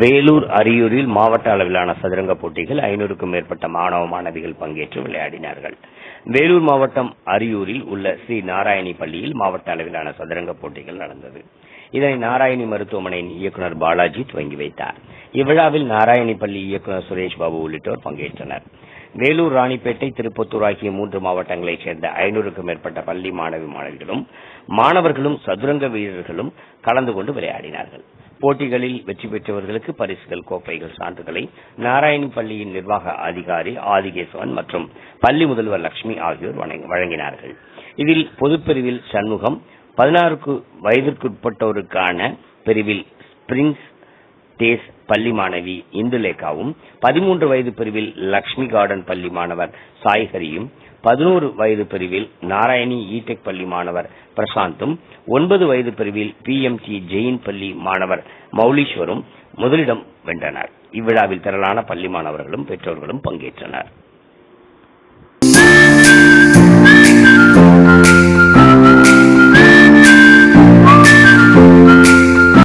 வேலூர் அரியூரில் மாவட்ட அளவிலான சதுரங்க போட்டிகள் ஐநூறுக்கும் மேற்பட்ட மாணவ மாணவிகள் பங்கேற்று விளையாடினார்கள். வேலூர் மாவட்டம் அரியூரில் உள்ள ஸ்ரீ நாராயணி பள்ளியில் மாவட்ட அளவிலான சதுரங்க போட்டிகள் நடந்தது. இதனை நாராயணி மருத்துவமனையின் இயக்குநர் பாலாஜி துவங்கி வைத்தார். இவ்விழாவில் நாராயணி பள்ளி இயக்குநர் சுரேஷ் பாபு உள்ளிட்டோர் பங்கேற்றனர். வேலூர் ராணிப்பேட்டை திருப்பத்தூர் ஆகிய மூன்று மாவட்டங்களைச் சேர்ந்த ஐநூறுக்கும் மேற்பட்ட பள்ளி மாணவி மாணவிகளும் மாணவர்களும் சதுரங்க வீரர்களும் கலந்து கொண்டு விளையாடினார்கள். போட்டிகளில் வெற்றி பெற்றவர்களுக்கு பரிசுகள் கோப்பைகள் சான்றுகளை நாராயணி பள்ளியின் நிர்வாக அதிகாரி ஆதிகேசவன் மற்றும் பள்ளி முதல்வர் லட்சுமி ஆகியோர் வழங்கினார்கள். இதில் பொதுப்பிரிவில் சண்முகம் பதினாறுக்கு வயதிற்குட்பட்டோருக்கான பிரிவில் ஸ்பிரிங்ஸ் தேஸ் பள்ளி மாணவி இந்துலேகாவும் பதிமூன்று வயது பிரிவில் லக்ஷ்மி கார்டன் பள்ளி மாணவர் சாய்ஹரியும் பதினோரு வயது பிரிவில் நாராயணி இடெக் பள்ளி மாணவர் பிரசாந்தும் ஒன்பது வயது பிரிவில் பி எம் டி ஜெயின் பள்ளி மாணவர் மௌலீஸ்வரும் முதலிடம் வென்றனர். இவ்விழாவில் திரளான பள்ளி மாணவர்களும் பெற்றோர்களும் பங்கேற்றனர்.